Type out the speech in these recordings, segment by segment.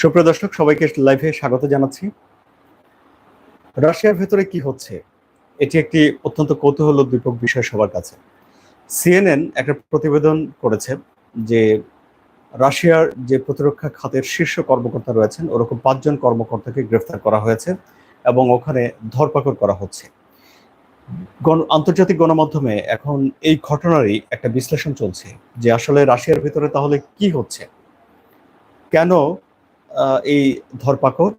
সুপ্রিয় দর্শক, সবাইকে লাইভে স্বাগত জানাচ্ছি। রাশিয়ার ভেতরে কি হচ্ছে? এটি একটি অত্যন্ত কৌতূহলোদ্দীপক বিষয় সবার কাছে। সিএনএন একটা প্রতিবেদন করেছে যে রাশিয়ার যে প্রতিরক্ষা খাতের শীর্ষ কর্মকর্তা রয়েছেন, ওরকম পাঁচজন কর্মকর্তাকে গ্রেফতার করা হয়েছে এবং ওখানে ধরপাকড় করা হচ্ছে। গণ, আন্তর্জাতিক গণমাধ্যমে এখন এই ঘটনারই একটা বিশ্লেষণ চলছে যে আসলে রাশিয়ার ভিতরে তাহলে কি হচ্ছে? কেন এই ধরপাকড়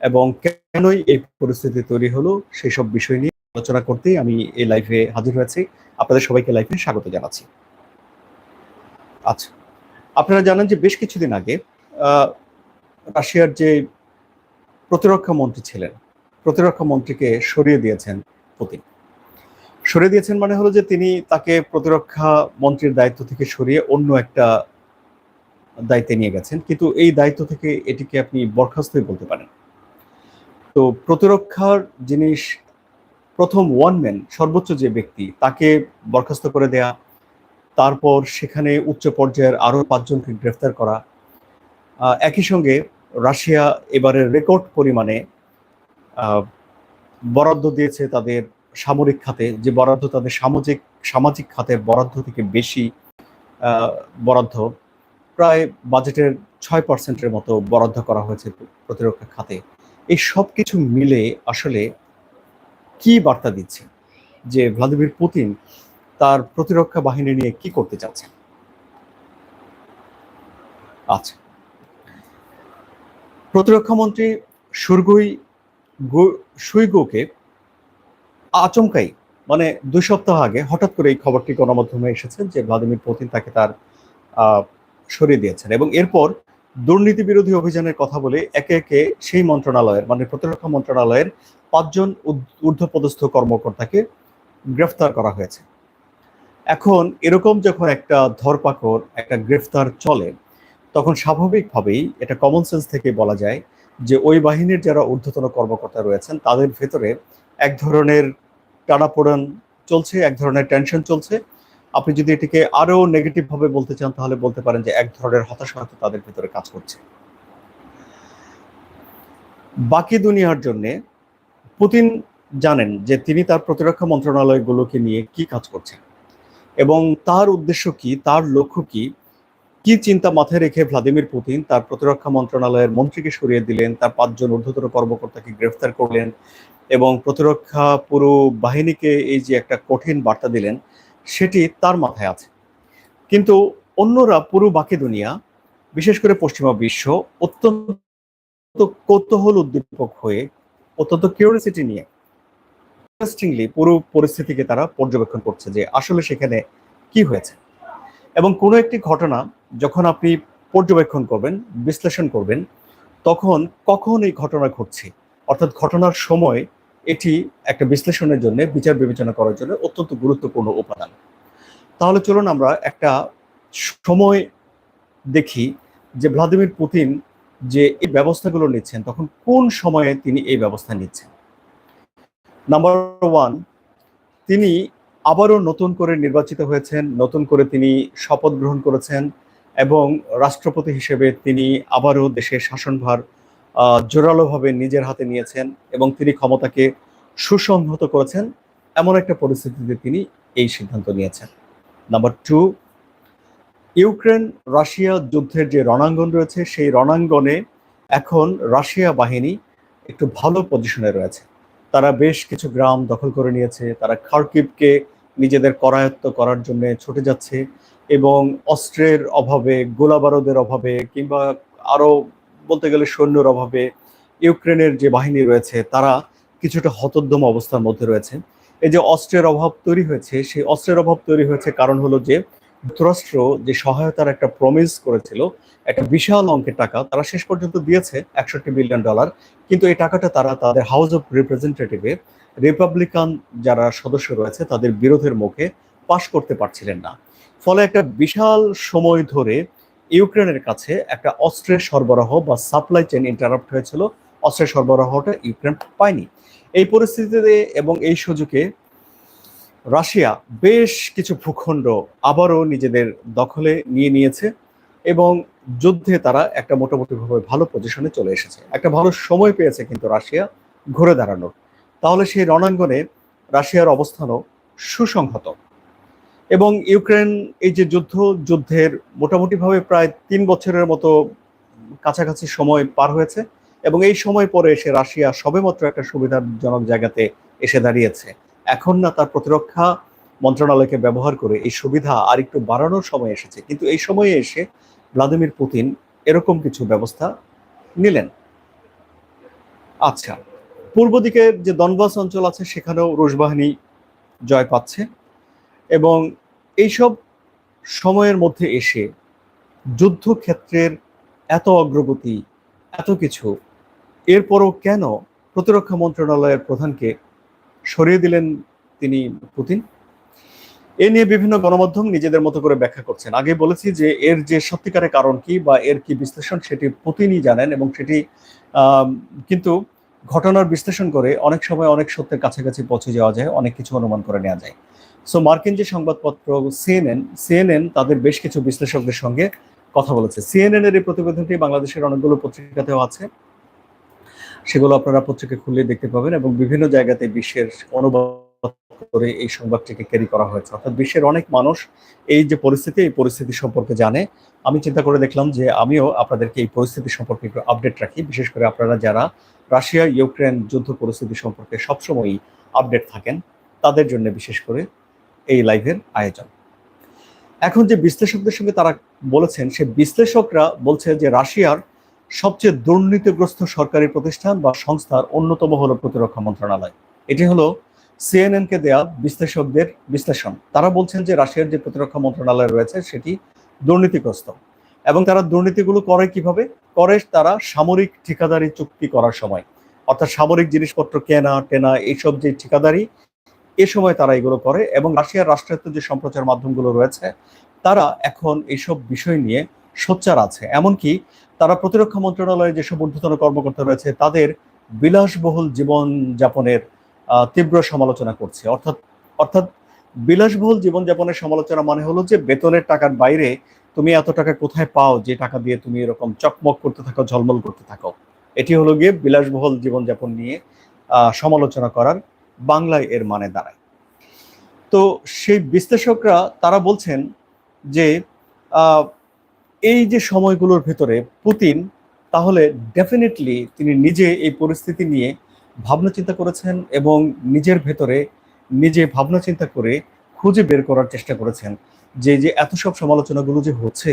এবং কেনই এই পরিস্থিতি তৈরি হলো সেই সব বিষয় নিয়ে আলোচনা করতেই আমি এই লাইভে হাজির হয়েছি। আপনাদের সবাইকে লাইভে স্বাগত জানাচ্ছি। আচ্ছা আপনারা জানেন যে বেশ কিছুদিন আগে রাশিয়ার যে প্রতিরক্ষা মন্ত্রী ছিলেন, প্রতিরক্ষা মন্ত্রীকে সরিয়ে দিয়েছেন পুতিন। সরিয়ে দিয়েছেন মানে হলো যে তিনি তাকে প্রতিরক্ষা মন্ত্রীর দায়িত্ব থেকে সরিয়ে অন্য একটা দায়িত্বে নিয়ে গেছেন। কিন্তু এই দায়িত্ব থেকে এটিকে আপনি বরখাস্তই বলতে পারেন। তো প্রতিরক্ষার জিনিস, প্রথম ওয়ান ম্যান সর্বোচ্চ যে ব্যক্তি, তাকে বরখাস্ত করে দেয়া, তারপর সেখানে উচ্চ পর্যায়ের আরও পাঁচজনকে গ্রেফতার করা একই সঙ্গে রাশিয়া এবারে রেকর্ড পরিমাণে বরাদ্দ দিয়েছে তাদের সামরিক খাতে, যে বরাদ্দ তাদের সামাজিক সামাজিক খাতের বরাদ্দ থেকে বেশি বরাদ্দ। প্রায় বাজেটের ছয় পার্সেন্টের মতো বরাদ্দ করা হয়েছে প্রতিরক্ষা খাতে। এই সব কিছু মিলে আসলে কি বার্তা দিচ্ছে যে ভ্লাদিমির পুতিন তার প্রতিরক্ষা বাহিনী নিয়ে কি করতে চাচ্ছেন? আচ্ছা। প্রতিরক্ষা মন্ত্রী সুরগুই সুইগোকে আচমকাই মানে দুই সপ্তাহ আগে হঠাৎ করে এই খবরটি গণমাধ্যমে এসেছে যে ভ্লাদিমির পুতিন তাকে তার সরিয়ে দিয়েছেন এবং এরপর দুর্নীতি বিরোধী অভিযানের কথা বলে একে একে সেই মন্ত্রণালয়ের মানে প্রতিরক্ষা মন্ত্রণালয়ের পাঁচজন ঊর্ধ্বপদস্থ কর্মকর্তাকে গ্রেফতার করা হয়েছে। এখন এরকম যখন একটা ধরপাকড়, একটা গ্রেফতার চলে, তখন স্বাভাবিকভাবেই এটা কমন সেন্স থেকে বলা যায় যে ওই বাহিনীর যারা ঊর্ধ্বতন কর্মকর্তা রয়েছেন, তাদের ভেতরে এক ধরনের টানাপোড়েন চলছে, এক ধরনের টেনশন চলছে। আপনি যদি এটিকে আরও নেগেটিভ ভাবে বলতে চান, তাহলে বলতে পারেন যে এক ধরনের হতাশা হয়তো তাদের ভিতরে কাজ করছে। বাকি দুনিয়ার জন্য পুতিন জানেন যে তিনি তার প্রতিরক্ষা মন্ত্রণালয়গুলোকে নিয়ে কি কাজ করছেন এবং তার উদ্দেশ্য কি, তার লক্ষ্য কি কি চিন্তা মাথায় রেখে ভ্লাদিমির পুতিন তার প্রতিরক্ষা মন্ত্রণালয়ের মন্ত্রীকে সরিয়ে দিলেন, তার পাঁচজন ঊর্ধ্বতন কর্মকর্তাকে গ্রেফতার করলেন এবং প্রতিরক্ষা পুরো বাহিনীকে এই যে একটা কঠিন বার্তা দিলেন সেটি তার মাথায় আছে। কিন্তু অন্যরা পুরো বাকি দুনিয়া বিশেষ করে পশ্চিমা বিশ্ব, অত্যন্ত কৌতূহল উদ্দীপক হয়ে, অত্যন্ত কিউরিয়াসিটি নিয়ে ইন্টারেস্টিংলি পুরো পরিস্থিতিকে তারা পর্যবেক্ষণ করছে যে আসলে সেখানে কি হয়েছে। এবং কোনো একটি ঘটনা যখন আপনি পর্যবেক্ষণ করবেন, বিশ্লেষণ করবেন, তখন কখন এই ঘটনা ঘটছে, অর্থাৎ ঘটনার সময় এটি একটা বিশ্লেষণের জন্য, বিচার বিবেচনা করার জন্য অত্যন্ত গুরুত্বপূর্ণ উপাদান। তাহলে চলুন আমরা একটা সময় দেখি যে ভ্লাদিমির পুতিন যে এই ব্যবস্থাগুলো নিচ্ছেন, তখন কোন সময়ে তিনি এই ব্যবস্থা নিচ্ছেন? নাম্বার ওয়ান তিনি আবারও নতুন করে নির্বাচিত হয়েছেন, নতুন করে তিনি শপথ গ্রহণ করেছেন এবং রাষ্ট্রপতি হিসেবে তিনি আবারও দেশের শাসনভার জোরালোভাবে নিজের হাতে নিয়েছেন এবং তিনি ক্ষমতাকে সুসংহত করেছেন, এমন একটা পরিস্থিতিতে তিনি এই সিদ্ধান্ত নিয়েছেন। নাম্বার টু ইউক্রেন রাশিয়া যুদ্ধের যে রণাঙ্গন রয়েছে, সেই রণাঙ্গনে এখন রাশিয়া বাহিনী একটু ভালো পজিশনে রয়েছে। তারা বেশ কিছু গ্রাম দখল করে নিয়েছে, তারা খার্কিভকে নিজেদের করায়ত্ত করার জন্য ছুটে যাচ্ছে এবং অস্ত্রের অভাবে, গোলাবারুদের অভাবে কিংবা আরও বলতে গেলে সৈন্যর অভাবে ইউক্রেনের যে বাহিনী রয়েছে, তারা কিছুটা হতোদ্যম অবস্থার মধ্যে রয়েছে। এই যে অস্ত্রের অভাব তৈরি হয়েছে, সেই অস্ত্রের অভাব তৈরি হয়েছে কারণ হলো যে যুক্তরাষ্ট্র যে সহায়তার একটা প্রমিস করেছিল, একটা বিশাল অঙ্কের টাকা তারা শেষ পর্যন্ত দিয়েছে, একষট্টি বিলিয়ন ডলার কিন্তু এই টাকাটা তারা তাদের হাউস অফ রিপ্রেজেন্টেটিভে রিপাবলিকান যারা সদস্য রয়েছে, তাদের বিরোধের মুখে পাশ করতে পারছিলেন না। ফলে একটা বিশাল সময় ধরে ইউক্রেনের কাছে একটা অস্ত্রের সরবরাহ বা সাপ্লাই চেন ইন্টারাপ্ট হয়েছিল। অস্ত্রের সরবরাহটা ইউক্রেন পায়নি। এই পরিস্থিতিতে এবং এই সুযোগে রাশিয়া বেশ কিছু ভূখণ্ড আবারও নিজেদের দখলে নিয়ে নিয়েছে এবং যুদ্ধে তারা একটা মোটামুটিভাবে ভালো পজিশনে চলে এসেছে। একটা ভালো সময় পেয়েছে কিন্তু রাশিয়া ঘুরে দাঁড়ানোর। তাহলে সেই রণাঙ্গনে রাশিয়ার অবস্থানও সুসংহত। এবং ইউক্রেন এই যে যুদ্ধ, যুদ্ধের মোটামুটিভাবে প্রায় তিন বছরের মতো কাছাকাছি সময় পার হয়েছে এবং এই সময় পরে এসে রাশিয়া সবেমাত্র একটা সুবিধাজনক জায়গাতে এসে দাঁড়িয়েছে। এখন না তার প্রতিরক্ষা মন্ত্রণালয়কে ব্যবহার করে এই সুবিধা আর একটু বাড়ানোর সময় এসেছে। কিন্তু এই সময়ে এসে ভ্লাদিমির পুতিন এরকম কিছু ব্যবস্থা নিলেন। আচ্ছা পূর্ব দিকে যে দনবাস অঞ্চল আছে সেখানেও রুশ বাহিনী জয় পাচ্ছে এবং এইসব সময়ের মধ্যে এসে যুদ্ধক্ষেত্রের এত অগ্রগতি, এত কিছু, এরপরও কেন প্রতিরক্ষা মন্ত্রণালয়ের প্রধানকে সরিয়ে দিলেন তিনি পুতিন? এ নিয়ে বিভিন্ন গণমাধ্যম নিজেদের মতো করে ব্যাখ্যা করছেন। আগে বলেছি যে এর যে সত্যিকারের কারণ কি বা এর কি বিশ্লেষণ সেটি পুতিনই জানেন এবং সেটি কিন্তু ঘটনার বিশ্লেষণ করে অনেক সময় অনেক সত্যের কাছাকাছি পৌঁছে যাওয়া যায়, অনেক কিছু অনুমান করে নেওয়া যায়। সো মার্কিন যে সংবাদপত্র সিএনএন সিএনএন তাদের বেশ কিছু বিশ্লেষকদের সঙ্গে কথা বলেছে। সিএনএন এর এই প্রতিবেদনটি বাংলাদেশের অনেকগুলো পত্রিকাতেও আছে। সেগুলো আপনারা পত্রিকা খুলে দেখতে পাবেন এবং বিভিন্ন জায়গাতে বিশ্বের অনুবাদ করে এই সংবাদটিকে ক্যারি করা হয়েছে। অর্থাৎ বিশ্বের অনেক মানুষ এই যে পরিস্থিতি, এই পরিস্থিতি সম্পর্কে জানে। আমি চিন্তা করে দেখলাম যে আমিও আপনাদেরকে এই পরিস্থিতি সম্পর্কে একটু আপডেট রাখি। বিশেষ করে আপনারা যারা রাশিয়া ইউক্রেন যুদ্ধ পরিস্থিতি সম্পর্কে সবসময়ই আপডেট থাকেন, তাদের জন্য বিশেষ করে এই লাইভের আয়োজন। এখন যে বিশ্লেষকদের সঙ্গে তারা বলেছেন, সে বিশ্লেষকরা বলছে যে রাশিয়ার সবচেয়ে দুর্নীতিগ্রস্ত সরকারি প্রতিষ্ঠান বা সংস্থার অন্যতম হলো প্রতিরক্ষা মন্ত্রণালয়। এটি হলো সিএনএন কে দেয়া বিশ্লেষকদের বিশ্লেষণ। তারা বলছেন যে রাশিয়ার যে প্রতিরক্ষা মন্ত্রণালয় রয়েছে, সেটি দুর্নীতিগ্রস্ত। এবং তারা দুর্নীতিগুলো করে কীভাবে? করে তারা সামরিক ঠিকাদারি চুক্তি করার সময়। অর্থাৎ সামরিক জিনিসপত্র কেনা, টেনা, এইসব যে ঠিকাদারি এ সময় তারা এগুলো করে এবং রাশিয়ার রাষ্ট্রায়ত্ত যে সম্প্রচার মাধ্যমগুলো রয়েছে, তারা এখন এইসব বিষয় নিয়ে সোচ্চার আছে। এমনকি তারা প্রতিরক্ষা মন্ত্রণালয়ে যেসব ঊর্ধ্বতন কর্মকর্তা রয়েছে, তাদের বিলাসবহুল জীবন যাপনের তীব্র সমালোচনা করছে। অর্থাৎ অর্থাৎ বিলাসবহুল জীবনযাপনের সমালোচনা মানে হলো যে, বেতনের টাকার বাইরে তুমি এত টাকা কোথায় পাও, যে টাকা দিয়ে তুমি এরকম চকমক করতে থাকো, ঝলমল করতে থাকো। এটি হলো গিয়ে বিলাসবহুল জীবনযাপন নিয়ে সমালোচনা করার বাংলায় এর মানে দাঁড়ায়। তো সেই বিশ্লেষকরা তারা বলছেন যে এই যে সময়গুলোর ভেতরে পুতিন তাহলে ডেফিনেটলি তিনি নিজে এই পরিস্থিতি নিয়ে ভাবনা চিন্তা করেছেন এবং নিজের ভেতরে নিজে ভাবনা চিন্তা করে খুঁজে বের করার চেষ্টা করেছেন যে যে এত সব সমালোচনাগুলো যে হচ্ছে,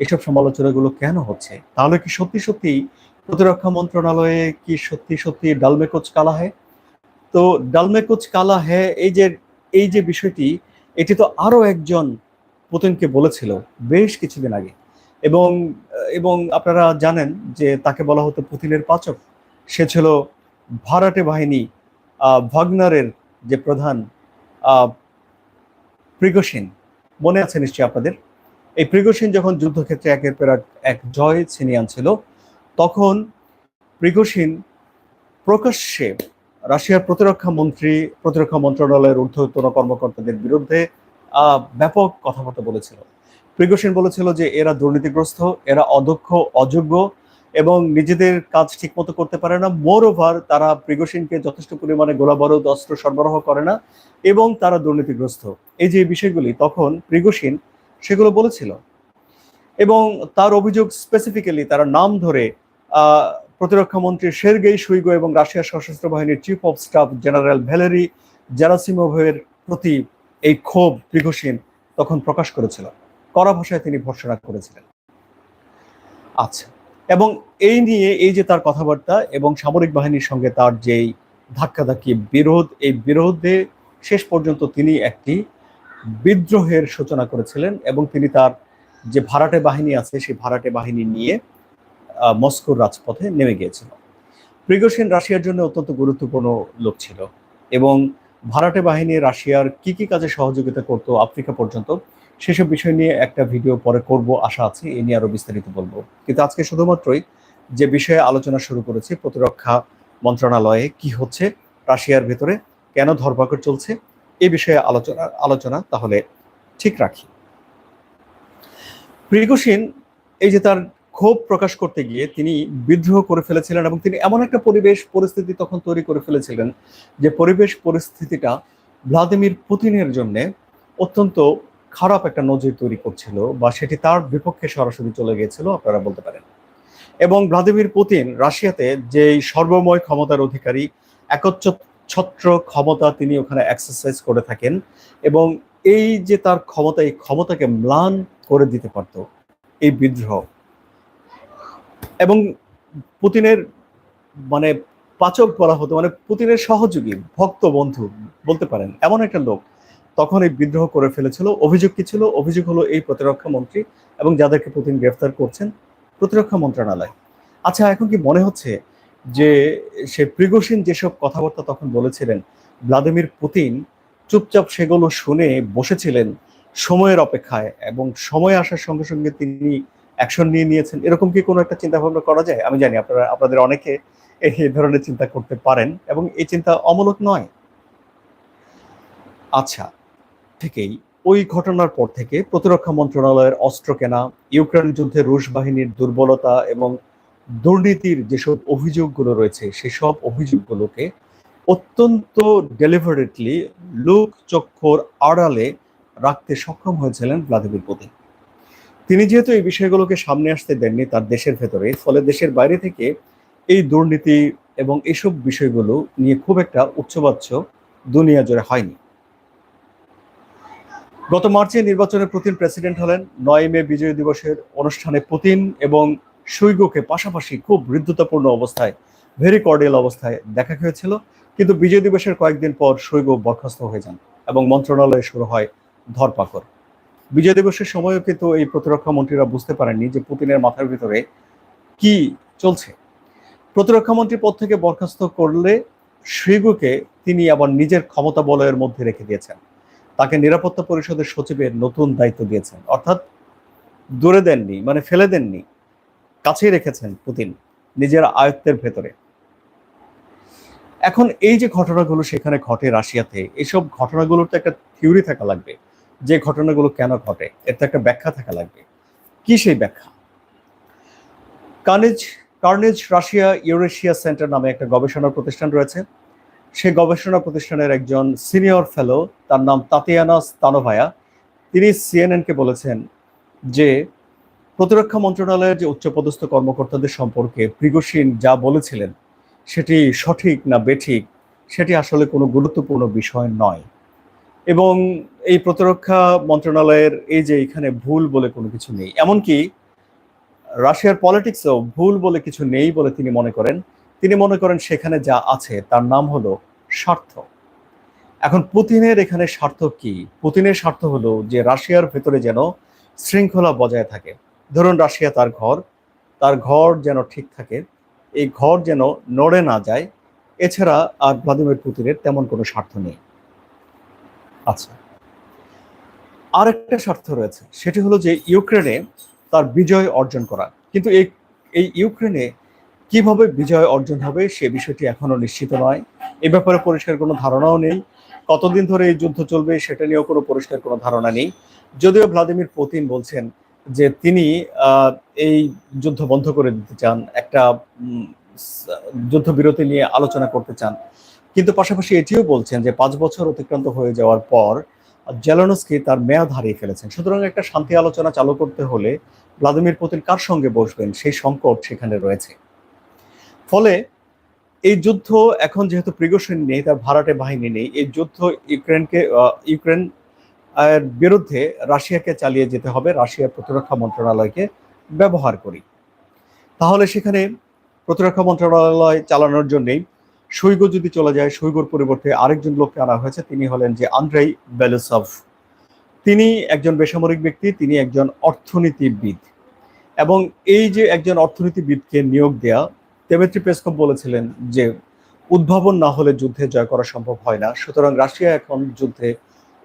এসব সমালোচনাগুলো কেন হচ্ছে? তাহলে কি সত্যি সত্যি প্রতিরক্ষা মন্ত্রণালয়ে কি সত্যি সত্যি ডালমেকোচ কালা হয়? তো ডালমেকোচ কালা হ্যাঁ এই যে এই যে বিষয়টি, এটি তো আরও একজন পুতিনকে বলেছিল বেশ কিছুদিন আগে। এবং এবং আপনারা জানেন যে তাকে বলা হতো পুতিনের পাচক। সে ছিল ভাড়াটে বাহিনী ভগনারের যে প্রধান প্রিগোসিন। মনে আছে নিশ্চয়ই আপনাদের? এই প্রিগোসিন যখন যুদ্ধক্ষেত্রে একের পর এক জয় ছিনিয়ে আনছিল, তখন প্রিগোসিন প্রকাশ্যে রাশিয়ার প্রতিরক্ষা মন্ত্রী, প্রতিরক্ষা মন্ত্রণালয়ের ঊর্ধ্বতন কর্মকর্তাদের বিরুদ্ধে ব্যাপক কথাবার্তা বলেছিল। প্রিগোসিন বলেছিল যে এরা দুর্নীতিগ্রস্ত, এরা অদক্ষ, অযোগ্য এবং নিজেদের কাজ ঠিকমতো করতে পারে না। মোর ওভার তারা প্রিগোসিনকে যথেষ্ট পরিমাণে গোলাবারুদ অস্ত্র সরবরাহ করে না এবং তারা দুর্নীতিগ্রস্ত। এই যে বিষয়গুলি, তখন প্রিগোসিন সেগুলো বলেছিল। এবং তার অভিযোগ স্পেসিফিক্যালি তারা নাম ধরে প্রতিরক্ষা মন্ত্রী শেরগেই সুইগো এবং রাশিয়ার সশস্ত্র বাহিনীর chief of staff general Valery জারাসিমোভের প্রতি এই ক্ষোভ প্রিগোসিন তখন প্রকাশ করেছিল। কড়া ভাষায় তিনি ভর্সনা করেছিলেন। আচ্ছা এবং এই নিয়ে এই যে তার কথাবার্তা এবং সামরিক বাহিনীর সঙ্গে তার যেই ধাক্কাধাক্কি বিরোধ, এই বিরোধে শেষ পর্যন্ত তিনি একটি বিদ্রোহের সূচনা করেছিলেন এবং তিনি তার যে ভাড়াটে বাহিনী আছে, সেই ভাড়াটে বাহিনী নিয়ে মস্কোর রাজপথে নেমে গিয়েছিল। প্রিগোসিন রাশিয়ার জন্য অত্যন্ত গুরুত্বপূর্ণ লোক ছিল এবং ভাড়াটে বাহিনী রাশিয়ার কি কি কাজে সহযোগিতা করত আফ্রিকা পর্যন্ত, সেসব বিষয় নিয়ে একটা ভিডিও পরে করব, আশা আছে, এ নিয়ে আরও বিস্তারিত বলব। কিন্তু আজকে শুধুমাত্রই যে বিষয়ে আলোচনা শুরু করেছি, প্রতিরক্ষা মন্ত্রণালয়ে কি হচ্ছে, রাশিয়ার ভেতরে কেন ধরপাকড় চলছে, এ বিষয়ে আলোচনা আলোচনা তাহলে ঠিক রাখি। প্রিগোসিন এই যে তার ক্ষোভ প্রকাশ করতে গিয়ে তিনি বিদ্রোহ করে ফেলেছিলেন এবং তিনি এমন একটা পরিবেশ পরিস্থিতি তখন তৈরি করে ফেলেছিলেন যে পরিবেশ পরিস্থিতিটা ভ্লাদিমির পুতিনের জন্য অত্যন্ত খারাপ একটা নজির তৈরি করছিল বা সেটি তার বিপক্ষে সরাসরি চলে গিয়েছিল, আপনারা বলতে পারেন। এবং ভ্লাদিমির পুতিন রাশিয়াতে যে সর্বময় ক্ষমতার অধিকারী একচ্ছ ছত্র ক্ষমতা তিনি ওখানে এক্সারসাইজ করে থাকেন এবং এই যে তার ক্ষমতা, এই ক্ষমতাকে ম্লান করে দিতে পারত, এই বিদ্রোহ এবং পুতিনের মানে পাচক বলা হতো মানে পুতিনের সহযোগী, ভক্ত বন্ধু বলতে পারেন, এমন একটা লোক তখন এই বিদ্রোহ করে ফেলেছিল। অভিযোগ কি ছিল? অভিযোগ হলো এই প্রতিরক্ষা মন্ত্রী এবং যাদেরকে পুতিন গ্রেফতার করছেন প্রতিরক্ষা মন্ত্রণালয়। আচ্ছা এখন কি মনে হচ্ছে যে সে প্রিগোসিন যেসব কথাবার্তা তখন বলেছিলেন, ভ্লাদিমির পুতিন চুপচাপ সেগুলো শুনে বসেছিলেন সময়ের অপেক্ষায় এবং সময় আসার সঙ্গে সঙ্গে তিনি অ্যাকশন নিয়ে নিয়েছেন। এরকম কি কোনো একটা চিন্তা ভাবনা করা যায়? আমি জানি আপনারা, আপনাদের অনেকে এই ধরনের চিন্তা করতে পারেন এবং এই চিন্তা অমূলক নয়। আচ্ছা থেকেই ওই ঘটনার পর থেকে প্রতিরক্ষা মন্ত্রণালয়ের অস্ত্র কেনা, ইউক্রেন যুদ্ধে রুশ বাহিনীর দুর্বলতা এবং দুর্নীতির যেসব অভিযোগগুলো রয়েছে, সেসব অভিযোগগুলোকে অত্যন্ত ডেলিভারেটলি লোক চক্ষুর আড়ালে রাখতে সক্ষম হয়েছিলেন ভ্লাদিমির পুতিন। তিনি যেহেতু এই বিষয়গুলোকে সামনে আসতে দেননি তার দেশের ভেতরে, ফলে দেশের বাইরে থেকে এই দুর্নীতি এবং এসব বিষয়গুলো নিয়ে খুব একটা উচ্চবাচ্য দুনিয়া জুড়ে হয়নি। গত মার্চে নির্বাচনে পুতিন প্রেসিডেন্ট হলেন, নয় মে বিজয় দিবসের অনুষ্ঠানে পুতিন এবং সুইগোকে পাশাপাশি খুব বৃদ্ধতাপূর্ণ অবস্থায় ভেরি কর্ডিয়াল অবস্থায় দেখা হয়েছিল, কিন্তু বিজয় দিবসের কয়েকদিন পর সুইগো বরখাস্ত হয়ে যান এবং মন্ত্রণালয়ে শুরু হয় ধরপাকড়। বিজয় দিবসের সময়ও কিন্তু এই প্রতিরক্ষা মন্ত্রীরা বুঝতে পারেননি যে পুতিনের মাথার ভিতরে কি চলছে। প্রতিরক্ষা মন্ত্রী পদ থেকে বরখাস্ত করলে সুইগোকে তিনি আবার নিজের ক্ষমতা বলয়ের মধ্যে রেখে দিয়েছেন। তাকে নিরাপত্তা পরিষদের সচিবের নতুন দায়িত্ব দিয়েছেন। অর্থাৎ দূরে দেননি মানে ফেলে দেননি, কাছেই রেখেছেন পুতিন নিজের আয়ত্তের ভেতরে। এখন এই যে ঘটনাগুলো সেখানে ঘটে রাশিয়াতে, এসব ঘটনাগুলোর তো একটা থিওরি থাকা লাগবে। যে ঘটনাগুলো কেন ঘটে, এর তো একটা ব্যাখ্যা থাকা লাগবে। কি সেই ব্যাখ্যা? Carnegie Carnegie Russia Eurasia Center নামে একটা গবেষণা প্রতিষ্ঠান রয়েছে। সেই গবেষণা প্রতিষ্ঠানের একজন সিনিয়র ফেলো, তার নাম তাতিয়ানা স্তানোভায়া, তিনি সিএনএনকে বলেছেন যে, প্রতিরক্ষা মন্ত্রণালয়ের যে উচ্চপদস্থ কর্মকর্তাদের সম্পর্কে প্রিগোসিন যা বলেছিলেন, সেটি সঠিক না বেঠিক, সেটি আসলে কোনো গুরুত্বপূর্ণ বিষয় নয়। এবং এই প্রতিরক্ষা মন্ত্রণালয়ের এই যে এখানে ভুল বলে কোনো কিছু নেই, এমনকি রাশিয়ার পলিটিক্সেও ভুল বলে কিছু নেই বলে তিনি মনে করেন। তিনি মনে করেন সেখানে যা আছে তার নাম হলো স্বার্থ। এখন পুতিনের এখানে স্বার্থ কি? পুতিনের স্বার্থ হলো যে রাশিয়ার ভেতরে যেন শৃঙ্খলা বজায় থাকে। ধরুন রাশিয়া তার ঘর তার ঘর যেন ঠিক থাকে, এই ঘর যেন নড়ে না যায়। এছাড়া আর ভ্লাদিমির পুতিনের তেমন কোনো স্বার্থ নেই। আচ্ছা আর একটা স্বার্থ রয়েছে, সেটি হলো যে ইউক্রেনে তার বিজয় অর্জন করা। কিন্তু এই এই ইউক্রেনে কীভাবে বিজয় অর্জন হবে সে বিষয়টি এখনও নিশ্চিত নয়। এ ব্যাপারে পরিষ্কার কোনো ধারণাও নেই। কতদিন ধরে এই যুদ্ধ চলবে সেটা নিয়েও কোনো পরিষ্কার কোনো ধারণা নেই। যদিও ভ্লাদিমির পুতিন বলছেন যে তিনি এই যুদ্ধ বন্ধ করে দিতে চান, একটা যুদ্ধবিরতি নিয়ে আলোচনা করতে চান। কিন্তু পাশাপাশি এটিও বলছেন যে পাঁচ বছর অতিক্রান্ত হয়ে যাওয়ার পর জেলানস্কি তার মেয়াদ হারিয়ে ফেলেছেন। সুতরাং একটা শান্তি আলোচনা চালু করতে হলে ভ্লাদিমির পুতিন কার সঙ্গে বসবেন? সেই সংকট সেখানে রয়েছে। ফলে এই যুদ্ধ এখন যেহেতু প্রিগোশন নেই, তার ভাড়াটে বাহিনী নেই, এই যুদ্ধ ইউক্রেনকে ইউক্রেন বিরুদ্ধে রাশিয়াকে চালিয়ে যেতে হবে রাশিয়ার প্রতিরক্ষা মন্ত্রণালয়কে ব্যবহার করি। তাহলে সেখানে প্রতিরক্ষা মন্ত্রণালয় চালানোর জন্যেই সৈগ যদি চলে যায় সৈগর পরিবর্তে আরেকজন লোককে আনা হয়েছে, তিনি হলেন যে আন্দ্রেই বেলুসভ। তিনি একজন বেসামরিক ব্যক্তি, তিনি একজন অর্থনীতিবিদ। এবং এই যে একজন অর্থনীতিবিদকে নিয়োগ দেয়া তেমেত্রি পেসকপ বলেছিলেন যে, উদ্ভাবন না হলে যুদ্ধে জয় করা সম্ভব হয় না। সুতরাং রাশিয়া এখন যুদ্ধে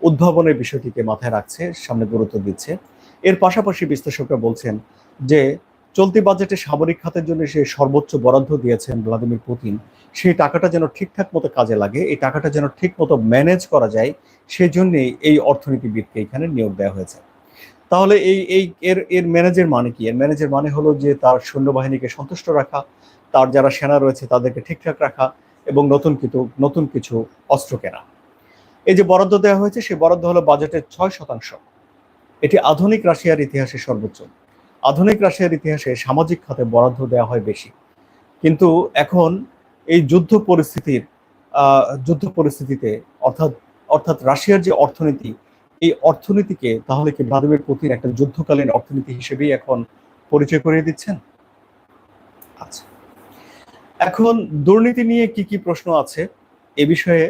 উদ্ভাবনের বিষয়টিকে মাথায় রাখছে, সামনে গুরুত্ব দিচ্ছে। এর পাশাপাশি বিশ্লেষকরা বলছেন যে চলতি বাজেটে সামরিক খাতের জন্য সে সর্বোচ্চ বরাদ্দ দিয়েছেন ভ্লাদিমির পুতিন। সেই টাকাটা যেন ঠিকঠাক মতো কাজে লাগে, এই টাকাটা যেন ঠিক মতো ম্যানেজ করা যায় সেই জন্যেই এই অর্থনীতিবিদকে এখানে নিয়োগ দেওয়া হয়েছে। তাহলে এই এই এর এর ম্যানেজের মানে কি? এর ম্যানেজের মানে হলো যে তার সৈন্যবাহিনীকে সন্তুষ্ট রাখা, তার যারা সেনা রয়েছে তাদেরকে ঠিকঠাক রাখা এবং নতুন কিছু নতুন কিছু অস্ত্র কেনা। এই যে বরাদ্দ দেওয়া হয়েছে, সেই বরাদ্দ হলো বাজেটের ছয় শতাংশ। এটি আধুনিক রাশিয়ার ইতিহাসে সর্বোচ্চ। আধুনিক রাশিয়ার ইতিহাসে সামাজিক খাতে বরাদ্দ দেওয়া হয় বেশি। কিন্তু এখন এই যুদ্ধ পরিস্থিতির যুদ্ধ পরিস্থিতিতে অর্থাৎ অর্থাৎ রাশিয়ার যে অর্থনীতি, এই অর্থনীতিকে তাহলে কি ভ্লাদিমির পুতিন একটা যুদ্ধকালীন অর্থনীতি হিসেবেই এখন পরিচয় করিয়ে দিচ্ছেন? আচ্ছা। এখন দুর্নীতি নিয়ে কি কি প্রশ্ন আছে? এ বিষয়ে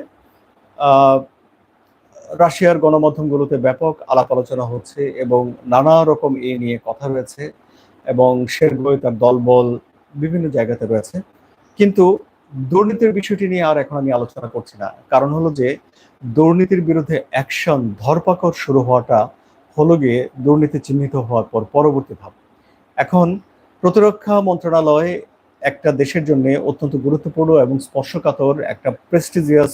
রাশিয়ার গণমাধ্যমগুলোতে ব্যাপক আলাপ আলোচনা হচ্ছে এবং নানা রকম এ নিয়ে কথা রয়েছে এবং শেরগোয় তার দলবল বিভিন্ন জায়গাতে রয়েছে। কিন্তু দুর্নীতির বিষয়টি নিয়ে আর এখন আমি আলোচনা করছি না। কারণ হলো যে দুর্নীতির বিরুদ্ধে অ্যাকশন ধরপাকড় শুরু হওয়াটা হলো গিয়ে দুর্নীতি চিহ্নিত হওয়ার পর পরবর্তী ধাপ। এখন প্রতিরক্ষা মন্ত্রণালয় একটা দেশের জন্য অত্যন্ত গুরুত্বপূর্ণ এবং স্পর্শকাতর একটা প্রেস্টিজিয়াস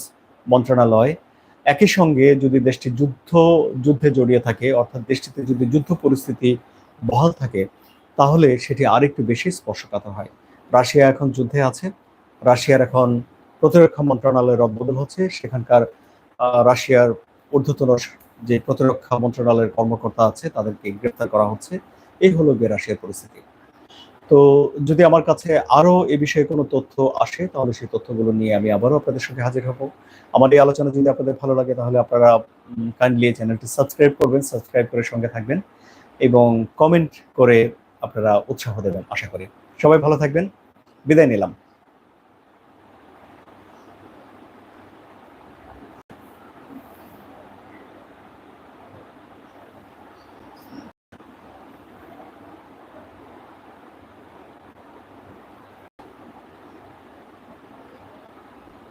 মন্ত্রণালয় একই সঙ্গে যদি দেশটি যুদ্ধ, যুদ্ধে জড়িয়ে থাকে, অর্থাৎ দেশটিতে যদি যুদ্ধ পরিস্থিতি বহাল থাকে, তাহলে সেটি আরেকটু বেশি স্পর্শকাতর হয়। রাশিয়া এখন যুদ্ধে আছে। রাশিয়ার এখন প্রতিরক্ষা মন্ত্রণালয়ের রদবদল হচ্ছে। সেখানকার রাশিয়ার ঊর্ধ্বতন যে প্রতিরক্ষা মন্ত্রণালয়ের কর্মকর্তা আছে, তাদেরকে গ্রেফতার করা হচ্ছে। এই হলো গিয়ে রাশিয়ার পরিস্থিতি। তো যদি আমার কাছে আরও এ বিষয়ে কোনো তথ্য আসে, তাহলে সেই তথ্যগুলো নিয়ে আমি আবারও আপনাদের সঙ্গে হাজির হব। আমার এই আলোচনা যদি আপনাদের ভালো লাগে, তাহলে আপনারা কাইন্ডলি চ্যানেলটি সাবস্ক্রাইব করবেন সাবস্ক্রাইব করে সঙ্গে থাকবেন এবং কমেন্ট করে আপনারা উৎসাহ দেবেন, আশা করি। সবাই ভালো থাকবেন। বিদায় নিলাম।